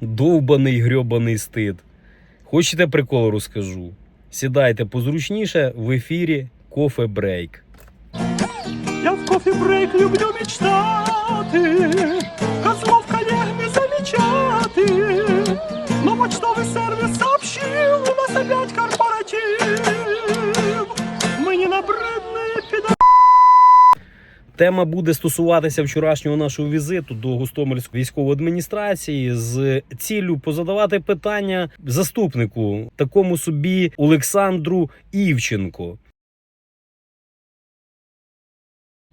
Довбаний грьобаний стид. Хочете прикол розкажу? Сідайте позручніше в ефірі Кофе Брейк. Я в кофе-брейк люблю мечтати, Козлов коллег не замічати. Но почтовий сервіс сообщив, у нас опять корпоратив. Тема буде стосуватися вчорашнього нашого візиту до Гостомельської військової адміністрації з ціллю позадавати питання заступнику, такому собі Олександру Івченко.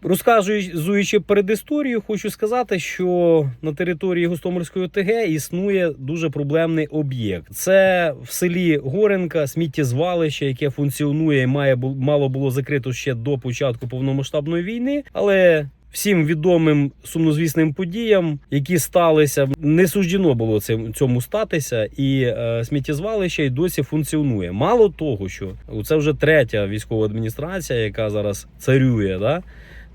Розказуючи передісторію, хочу сказати, що на території Гостомельської ОТГ існує дуже проблемний об'єкт. Це в селі Горенка сміттєзвалище, яке функціонує і має мало було закрито ще до початку повномасштабної війни, але. Всім відомим сумнозвісним подіям, які сталися, не суждено було цим цьому статися, і е, сміттєзвалище й досі функціонує. Мало того, що це вже третя військова адміністрація, яка зараз царює, да?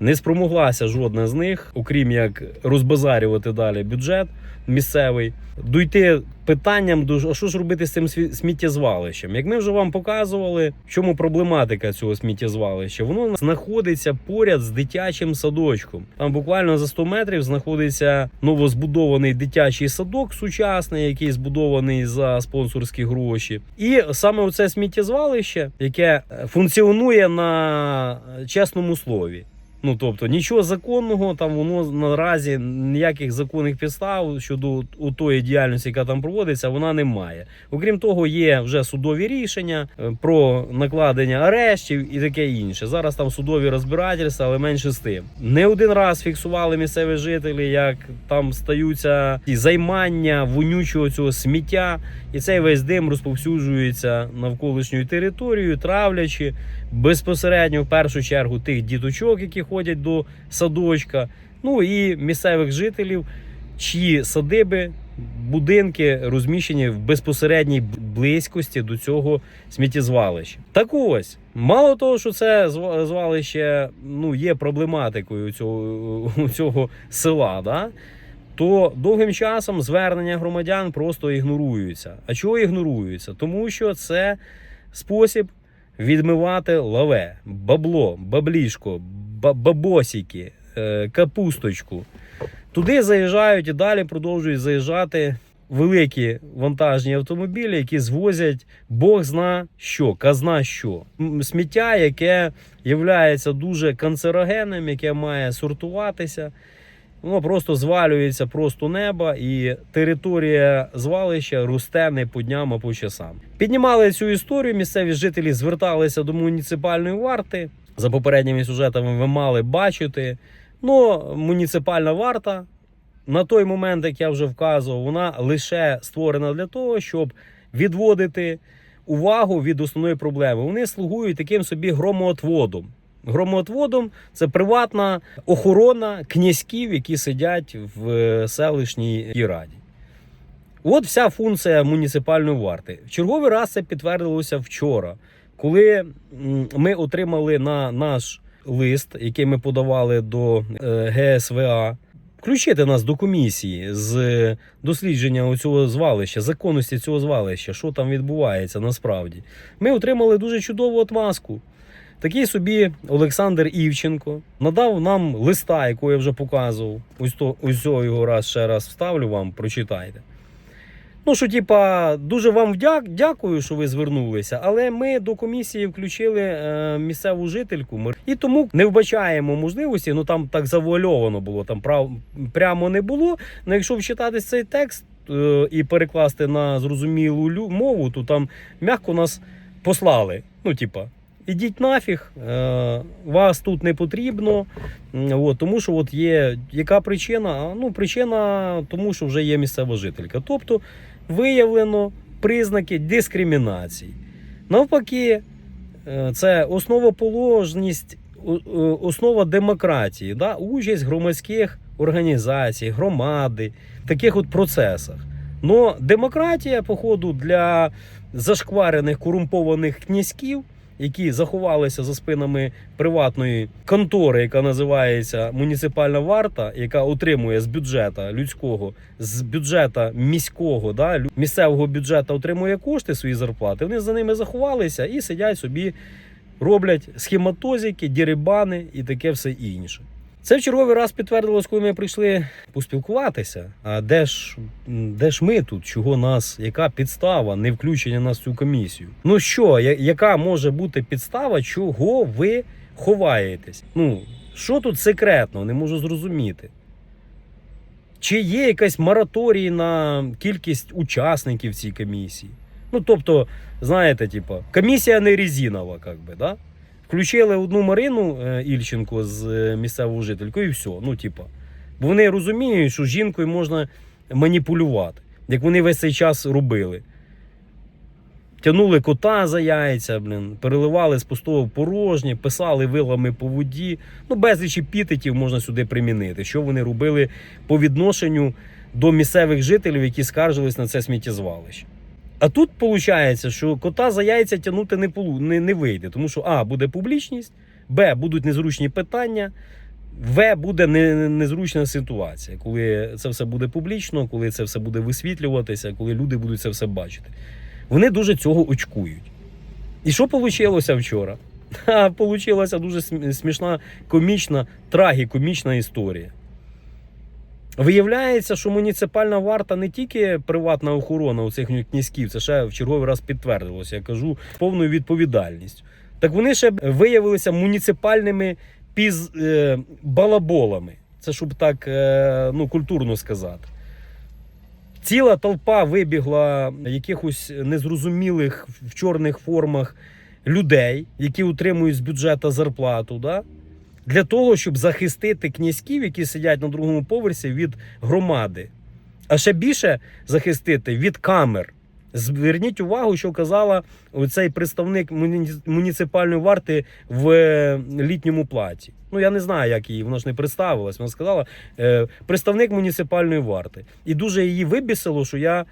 Не спромоглася жодна з них, окрім як розбазарювати далі бюджет місцевий, дойти питанням до а що ж робити з цим сміттєзвалищем. Як ми вже вам показували, в чому проблематика цього сміттєзвалища, воно знаходиться поряд з дитячим садочком. Там буквально за 100 метрів знаходиться новозбудований дитячий садок сучасний, який збудований за спонсорські гроші. І саме оце сміттєзвалище, яке е, функціонує на е, чесному слові. Ну тобто нічого законного там воно наразі ніяких законних підстав щодо у тої діяльності, яка там проводиться, вона не має. Окрім того, є вже судові рішення е, про накладення арештів і таке інше. Зараз там судові розбирательства, але менше з тим. Не один раз фіксували місцеві жителі, як там стаються ті займання вонючого цього сміття, і цей весь дим розповсюджується навколишньою територією, травлячи безпосередньо в першу чергу тих діточок, які ходять до садочка, ну і місцевих жителів, чиї садиби, будинки розміщені в безпосередній близькості до цього сміттєзвалища. Так ось, мало того, що це зва- звалище ну, є проблематикою цього, цього села. Да? то довгим часом звернення громадян просто ігноруються. А чого ігноруються? Тому що це спосіб відмивати лаве, бабло, баблішко, ба- бабосіки, е, капусточку. Туди заїжджають і далі продовжують заїжджати великі вантажні автомобілі, які звозять Бог зна що, казна що. Сміття, яке є дуже канцерогенним, яке має сортуватися. Воно просто звалюється просто неба, і територія звалища росте не по дням, а по часам. Піднімали цю історію. Місцеві жителі зверталися до муніципальної варти. За попередніми сюжетами ви мали бачити. Ну, муніципальна варта на той момент, як я вже вказував, вона лише створена для того, щоб відводити увагу від основної проблеми. Вони слугують таким собі громоотводом. Громоотводом це приватна охорона князьків, які сидять в е, селищній раді. От вся функція муніципальної варти. В черговий раз це підтвердилося вчора, коли ми отримали на наш лист, який ми подавали до е, ГСВА, включити нас до комісії з дослідження цього звалища, законності цього звалища, що там відбувається насправді. Ми отримали дуже чудову отмазку. Такий собі Олександр Івченко надав нам листа, якого я вже показував. Ось то ось його раз ще раз вставлю вам, прочитайте. Ну, що, типа, дуже вам вдяк, дякую, що ви звернулися, але ми до комісії включили е, місцеву жительку. І тому не вбачаємо можливості. Ну там так завуальовано було, там прав, прямо не було. Ну, якщо вчитати цей текст е, і перекласти на зрозумілу мову, то там м'яко нас послали. Ну, типа, ідіть нафіг, е, вас тут не потрібно. От, тому що от є яка причина? Ну, причина тому, що вже є місцева жителька. Тобто виявлено признаки дискримінації. Навпаки, е, це основоположність, о- основа демократії, да? участь громадських організацій, громади таких от процесах. Но демократія, походу, для зашкварених корумпованих князьків, які заховалися за спинами приватної контори, яка називається муніципальна варта, яка отримує з бюджета людського, з бюджета міського, да, місцевого бюджету отримує кошти свої зарплати. Вони за ними заховалися і сидять собі, роблять схематозики, дірибани і таке все інше. Це в черговий раз підтвердилось, коли ми прийшли поспілкуватися. А де ж, де ж ми тут? Чого нас? Яка підстава не включення нас в цю комісію? Ну що, яка може бути підстава, чого ви ховаєтесь? Ну що тут секретно? Не можу зрозуміти. Чи є якась мораторій на кількість учасників цій комісії? Ну тобто, знаєте, типа, комісія не резинова, як би, да? Включили одну Марину е, Ільченко з е, місцевого жительку і все. Ну, типа. Бо вони розуміють, що жінкою можна маніпулювати, як вони весь цей час робили. Тянули кота за яйця, блін, переливали з пустого в порожнє, писали вилами по воді. Ну, безліч епітетів можна сюди примінити. Що вони робили по відношенню до місцевих жителів, які скаржились на це сміттєзвалище. А тут виходить, що кота за яйця тягнути не, не, не вийде, тому що А, буде публічність, Б, будуть незручні питання, В, буде не, незручна ситуація, коли це все буде публічно, коли це все буде висвітлюватися, коли люди будуть це все бачити. Вони дуже цього очкують. І що вийшло вчора? Получилася дуже смішна, комічна, трагікомічна історія. Виявляється, що муніципальна варта не тільки приватна охорона у цих князьків, це ще в черговий раз підтвердилося, я кажу, повною відповідальністю. Так вони ще виявилися муніципальними піз, е, балаболами. Це щоб так е, ну, культурно сказати. Ціла толпа вибігла якихось незрозумілих в чорних формах людей, які утримують з бюджету зарплату, да? Для того, щоб захистити князьків, які сидять на другому поверсі від громади. А ще більше захистити від камер. Зверніть увагу, що казала цей представник муніципальної варти в е, літньому платі. Ну я не знаю, як її, вона ж не представилась. Вона сказала е, представник муніципальної варти. І дуже її вибісило, що я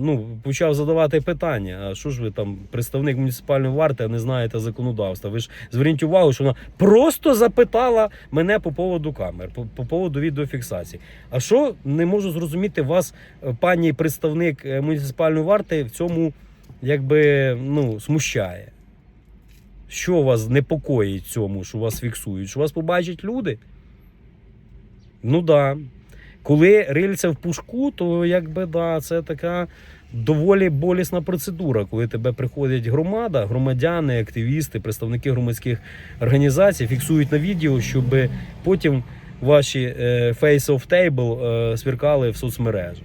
ну, почав задавати питання: а що ж ви там, представник муніципальної варти, а не знаєте законодавства? Ви ж зверніть увагу, що вона просто запитала мене по поводу камер, по, по поводу відеофіксації. А що не можу зрозуміти вас, е, пані представник е, муніципальної варти, в цьому якби ну, смущає? Що вас непокоїть цьому, що вас фіксують? Що вас побачать люди? Ну да. Коли рильце в пушку, то якби да, це така доволі болісна процедура, коли тебе приходять громада, громадяни, активісти, представники громадських організацій, фіксують на відео, щоб потім ваші е, face of table е, свіркали в соцмережі.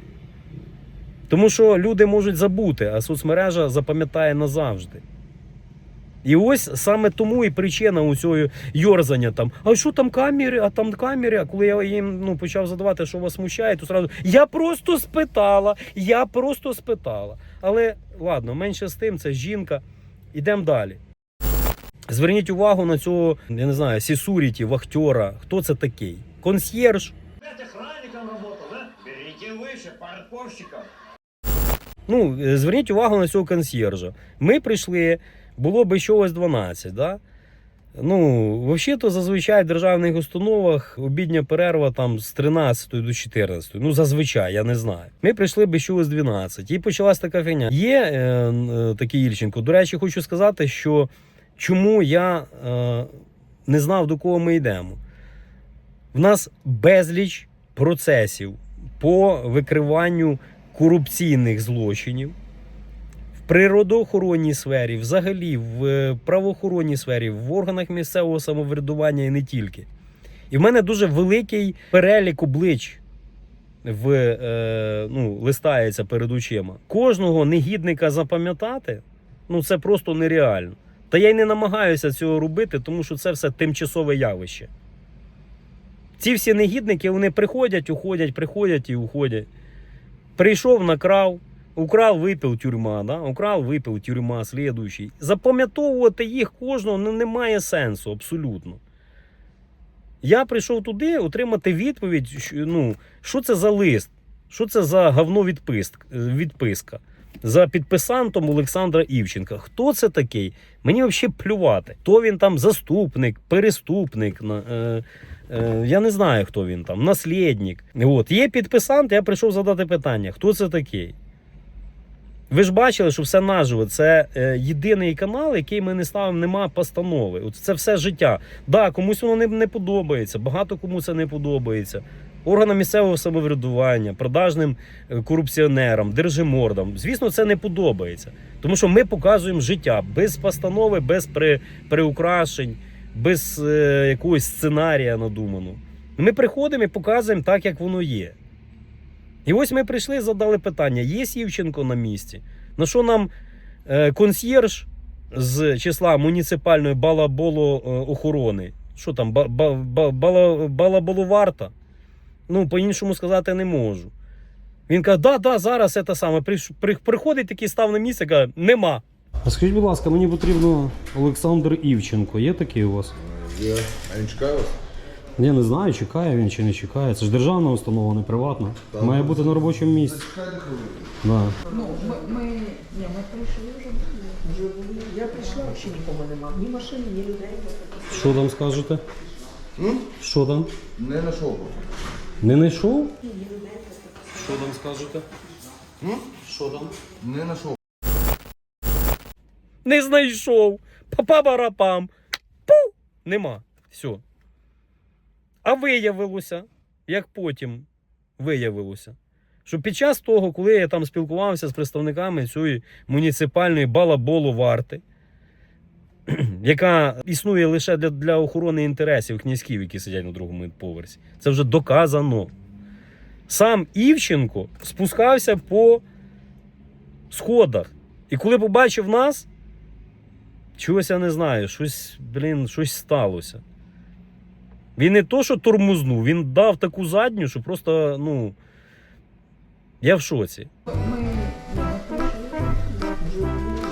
Тому що люди можуть забути, а соцмережа запам'ятає назавжди. І ось саме тому і причина у цього йорзання там. А що там камери, а там камери. А коли я їм ну, почав задавати, що вас смущає, то сразу я просто спитала, я просто спитала. Але ладно, менше з тим, це жінка. Ідемо далі. Зверніть увагу на цього, я не знаю, сісуріті, вахтера. Хто це такий? Консьєрж. Ну, е, зверніть увагу на цього консьєржа. Ми прийшли, було би чогось 12, да? Ну, взагалі-то зазвичай в державних установах обідня перерва там з 13 до 14. Ну, зазвичай, я не знаю. Ми прийшли би чогось 12. І почалась така фігня. Є е, е, такий Ільченко. До речі, хочу сказати, що чому я е, не знав, до кого ми йдемо. В нас безліч процесів по викриванню корупційних злочинів природоохоронній сфері, взагалі в е, правоохоронній сфері, в органах місцевого самоврядування і не тільки. І в мене дуже великий перелік облич в, е, ну, листається перед очима. Кожного негідника запам'ятати ну це просто нереально. Та я й не намагаюся цього робити, тому що це все тимчасове явище. Ці всі негідники вони приходять, уходять, приходять і уходять. Прийшов, накрав, украв, випив тюрма, да? украв, випив тюрма, слідуючий. Запам'ятовувати їх кожного ну, немає сенсу абсолютно. Я прийшов туди отримати відповідь, ну, що це за лист, що це за говно відписка. відписка. за підписантом Олександра Івченка. Хто це такий? Мені взагалі плювати. Хто він там заступник, переступник. Е, е, я не знаю, хто він там, наслідник. От, є підписант, я прийшов задати питання: хто це такий? Ви ж бачили, що все наживо. Це е, єдиний канал, який ми не ставимо, нема постанови. От це все життя. Да, комусь воно не, не подобається, багато кому це не подобається. Органам місцевого самоврядування, продажним е, корупціонерам, держимордам. Звісно, це не подобається. Тому що ми показуємо життя без постанови, без при, приукрашень, без е, якогось сценарія надуманого. Ми приходимо і показуємо так, як воно є. І ось ми прийшли, задали питання: є Сівченко на місці? На що нам е, консьєрж з числа муніципальної балаболо е, охорони? Що там, ба, ба, ба, бала, балаболоварта? Ну, по-іншому сказати не можу. Він каже, да, да, зараз це саме. Приходить такий став на місце, каже, нема. А скажіть, будь ласка, мені потрібно Олександр Івченко. Є такий у вас? Є. А він чекає вас? Я не знаю, чекає він чи не чекає. Це ж державна установа, не приватна. Має бути на робочому місці. Чекайте хвилину. Да. Ну, ми, ми, ні, ми прийшли вже, вже були. Я прийшла, взагалі нікого нема. Ні машини, ні людей. Що там скажете? Що там? Не знайшов. Не знайшов? Що там скажете? Що там? Не знайшов. Не знайшов. Па-па-барапам. Пу! Нема. Все. А виявилося, як потім виявилося, що під час того, коли я там спілкувався з представниками цієї муніципальної балаболу варти, яка існує лише для, для охорони інтересів князьків, які сидять на другому поверсі, це вже доказано. Сам Івченко спускався по сходах. І коли побачив нас, чогось я не знаю, щось, блін, щось сталося. Він не то, що тормознув, він дав таку задню, що просто, ну. Я в шоці. Ми.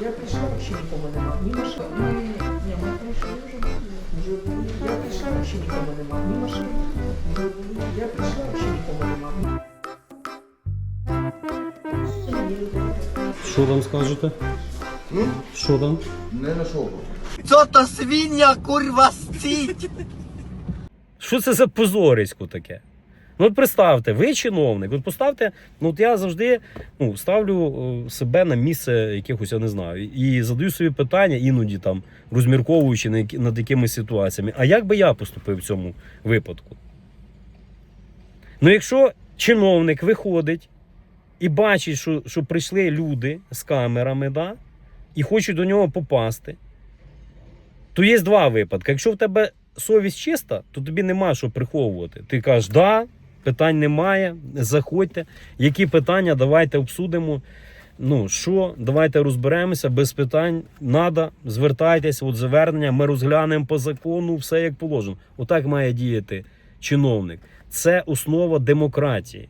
Я прийшла, взагалі нікого нема. Ні машини, ми, ні, ми прийшли вже. Я прийшла, взагалі нікого нема. Ні машини. Я прийшла, взагалі нікого нема. Що там скажете? Що там? Не знайшов. Co to świnia kurwa scyć? Що це за позорисько таке? Ну, от представте, ви чиновник. От поставте, ну от я завжди ну, ставлю е, себе на місце якихось, я не знаю, і задаю собі питання, іноді там розмірковуючи над якимись ситуаціями. А як би я поступив в цьому випадку? Ну, якщо чиновник виходить і бачить, що, що прийшли люди з камерами, да, і хочуть до нього попасти, то є два випадки. Якщо в тебе совість чиста, то тобі нема що приховувати. Ти кажеш, да, питань немає, заходьте. Які питання, давайте обсудимо. Ну що, давайте розберемося без питань. Надо, звертайтеся, от звернення, ми розглянемо по закону, все як положено. Отак має діяти чиновник. Це основа демократії.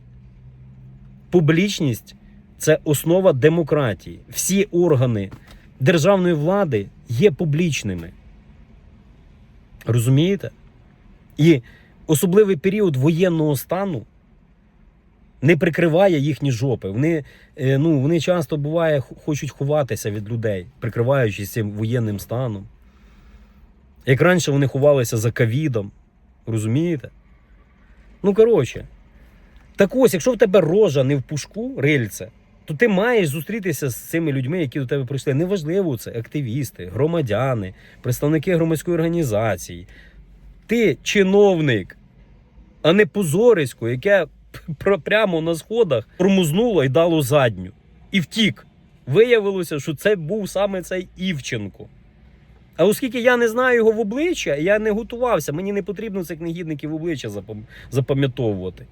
Публічність це основа демократії. Всі органи державної влади є публічними. Розумієте? І особливий період воєнного стану не прикриває їхні жопи. Вони, е, ну, вони часто буває хочуть ховатися від людей, прикриваючись цим воєнним станом. Як раніше вони ховалися за ковідом. Розумієте? Ну, коротше. Так ось, якщо в тебе рожа не в пушку, рильце, то ти маєш зустрітися з цими людьми, які до тебе прийшли. Неважливо, це активісти, громадяни, представники громадської організації. Ти чиновник, а не позорисько, яке прямо на сходах промузнуло і дало задню. І втік. Виявилося, що це був саме цей Івченко. А оскільки я не знаю його в обличчя, я не готувався, мені не потрібно цих негідників в обличчя запам'ятовувати.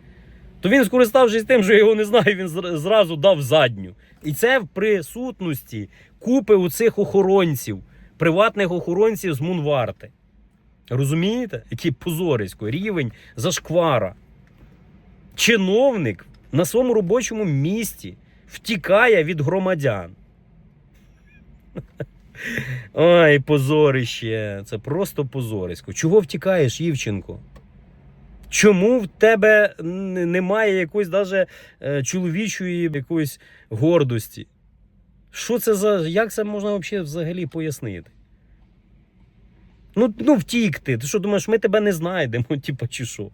То він, скориставшись тим, що його не знаю, він зразу дав задню. І це в присутності купи у цих охоронців, приватних охоронців з Мунварти. Розумієте? Який позорисько, рівень зашквара. Чиновник на своєму робочому місці втікає від громадян. Ой, позорище. Це просто позорисько. Чого втікаєш, Євченко? Чому в тебе немає якоїсь даже е, чоловічої якоїсь гордості? Що це за. Як це можна взагалі, пояснити? Ну, ну втікти. Ти що думаєш, ми тебе не знайдемо, типа, чи що?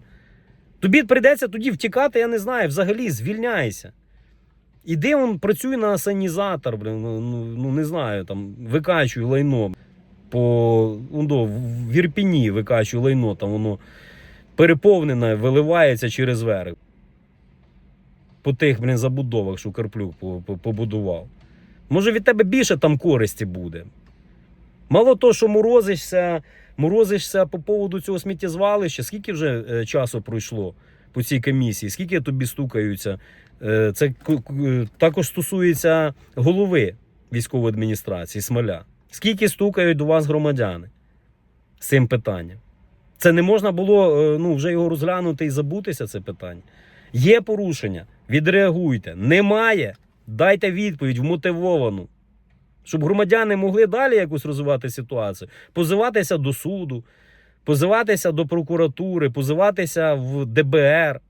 Тобі прийдеться тоді втікати, я не знаю, взагалі звільняйся. Іди он працюй на асанізатор, блин, ну, ну, ну не знаю, там, викачуй лайно. По ну, в Ірпіні викачуй лайно, там воно переповнене, виливається через верх. По тих, блін, забудовах, що Карплюк по- по- побудував. Може, від тебе більше там користі буде. Мало того, що морозишся, морозишся по поводу цього сміттєзвалища, скільки вже е, часу пройшло по цій комісії, скільки тобі стукаються. Е, це також стосується голови військової адміністрації Смоля. Скільки стукають до вас громадяни з цим питанням? Це не можна було е, ну, вже його розглянути і забутися, це питання. Є порушення, відреагуйте. Немає. Дайте відповідь вмотивовану. Щоб громадяни могли далі якось розвивати ситуацію, позиватися до суду, позиватися до прокуратури, позиватися в ДБР.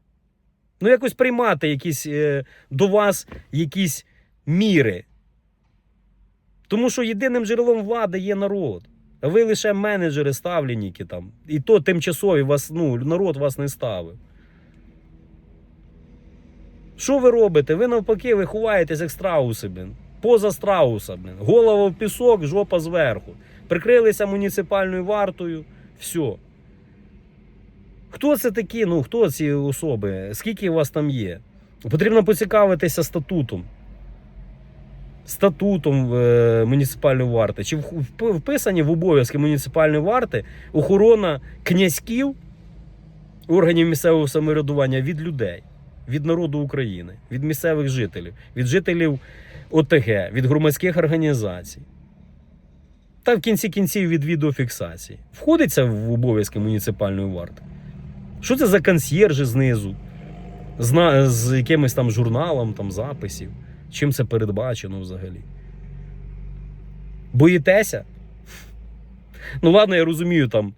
Ну, якось приймати якісь е, до вас якісь міри. Тому що єдиним джерелом влади є народ. Ви лише менеджери, ставленники там. І то тимчасові вас, ну, народ вас не ставив. Що ви робите? Ви навпаки, ви ховаєтесь як страуси, блін. Поза страуса, блін. Голова в пісок, жопа зверху. Прикрилися муніципальною вартою. Все. Хто це такі? Ну, хто ці особи? Скільки у вас там є? Потрібно поцікавитися статутом. Статутом е, муніципальної варти. Чи вписані в обов'язки муніципальної варти охорона князьків органів місцевого самоврядування від людей, від народу України, від місцевих жителів, від жителів ОТГ, від громадських організацій. Та в кінці кінців від відеофіксації. Входиться в обов'язки муніципальної варти. Що це за консьєржі знизу? З, якимось там журналом там, записів. Чим це передбачено взагалі? Боїтеся? Ну, ладно, я розумію, там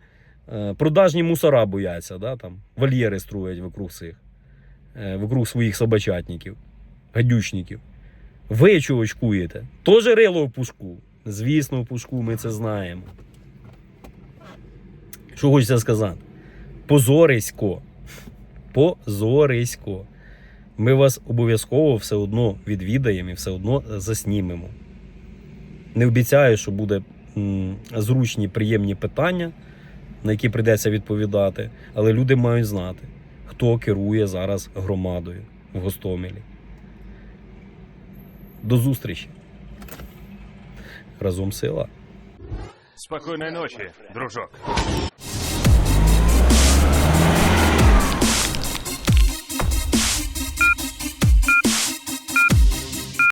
е, продажні мусора бояться, да, там, вольєри строять вокруг цих, е, вокруг своїх собачатників, гадючників. Ви чого очкуєте? Тоже рило в пушку. Звісно, в пушку ми це знаємо. Що хочеться сказати? Позорисько. Позорисько. Ми вас обов'язково все одно відвідаємо і все одно заснімемо. Не обіцяю, що буде зручні, приємні питання, на які прийдеться відповідати, але люди мають знати, хто керує зараз громадою в Гостомелі. До зустрічі. Разом сила. Спокойной ночи, дружок.